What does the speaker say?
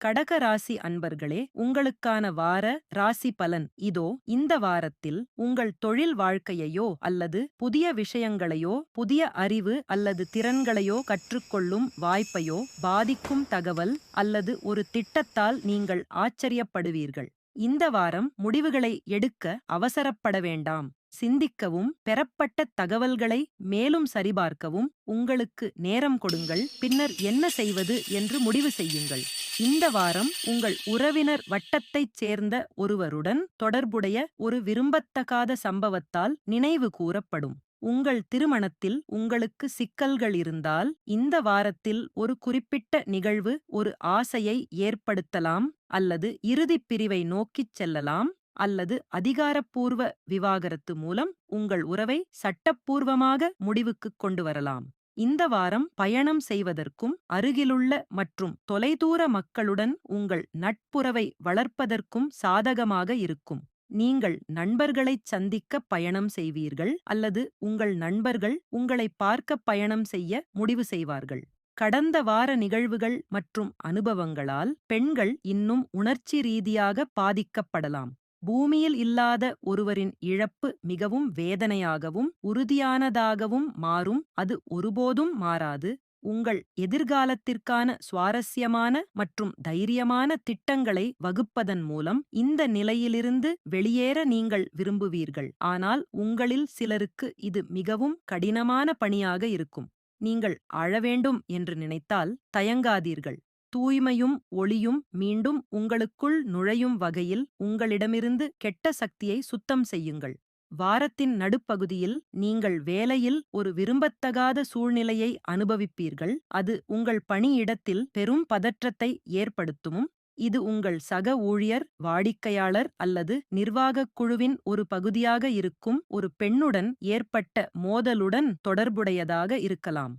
கடக ராசி அன்பர்களே உங்களுக்கான வார ராசி பலன் இதோ இந்த வாரத்தில் உங்கள் தொழில் வாழ்க்கையையோ அல்லது புதிய விஷயங்களையோ புதிய அறிவு அல்லது திறன்களையோ கற்றுக்கொள்ளும் வாய்ப்பையோ பாதிக்கும் தகவல் அல்லது ஒரு திட்டத்தால் நீங்கள் ஆச்சரியப்படுவீர்கள். இந்த வாரம் முடிவுகளை எடுக்க அவசரப்பட வேண்டாம். சிந்திக்கவும் பெறப்பட்ட தகவல்களை மேலும் சரிபார்க்கவும் உங்களுக்கு நேரம் கொடுங்கள். பின்னர் என்ன செய்வது என்று முடிவு செய்யுங்கள். இந்த வாரம் உங்கள் உறவினர் வட்டத்தைச் சேர்ந்த ஒருவருடன் தொடர்புடைய ஒரு விரும்பத்தகாத சம்பவத்தால் நினைவு கூறப்படும். உங்கள் திருமணத்தில் உங்களுக்கு சிக்கல்கள் இருந்தால் இந்த வாரத்தில் ஒரு குறிப்பிட்ட நிகழ்வு ஒரு ஆசையை ஏற்படுத்தலாம் அல்லது இறுதிப் பிரிவை நோக்கிச் செல்லலாம் அல்லது அதிகாரப்பூர்வ விவாகரத்து மூலம் உங்கள் உறவை சட்டப்பூர்வமாக முடிவுக்குக் கொண்டு வரலாம். இந்த வாரம் பயணம் செய்வதற்கும் அருகிலுள்ள மற்றும் தொலைதூர மக்களுடன் உங்கள் நட்புறவை வளர்ப்பதற்கும் சாதகமாக இருக்கும். நீங்கள் நண்பர்களைச் சந்திக்க பயணம் செய்வீர்கள் அல்லது உங்கள் நண்பர்கள் உங்களை பார்க்க பயணம் செய்ய முடிவு செய்வார்கள். கடந்த வார நிகழ்வுகள் மற்றும் அனுபவங்களால் பெண்கள் இன்னும் உணர்ச்சி ரீதியாக பாதிக்கப்படலாம். பூமியில் இல்லாத ஒருவரின் இழப்பு மிகவும் வேதனையாகவும் உறுதியானதாகவும் மாறும். அது ஒருபோதும் மாறாது. உங்கள் எதிர்காலத்திற்கான சுவாரஸ்யமான மற்றும் தைரியமான திட்டங்களை வகுப்பதன் மூலம் இந்த நிலையிலிருந்து வெளியேற நீங்கள் விரும்புவீர்கள். ஆனால் உங்களில் சிலருக்கு இது மிகவும் கடினமான பணியாக இருக்கும். நீங்கள் அழ வேண்டும் என்று நினைத்தால் தயங்காதீர்கள். தூய்மையும் ஒளியும் மீண்டும் உங்களுக்குள் நுழையும் வகையில் உங்களிடமிருந்து கெட்ட சக்தியை சுத்தம் செய்யுங்கள். வாரத்தின் நடுப்பகுதியில் நீங்கள் வேலையில் ஒரு விரும்பத்தகாத சூழ்நிலையை அனுபவிப்பீர்கள். அது உங்கள் பணியிடத்தில் பெரும் பதற்றத்தை ஏற்படுத்தும். இது உங்கள் சக ஊழியர் வாடிக்கையாளர் அல்லது நிர்வாகக் குழுவின் ஒரு பகுதியாக இருக்கும். ஒரு பெண்ணுடன் ஏற்பட்ட மோதலுடன் தொடர்புடையதாக இருக்கலாம்.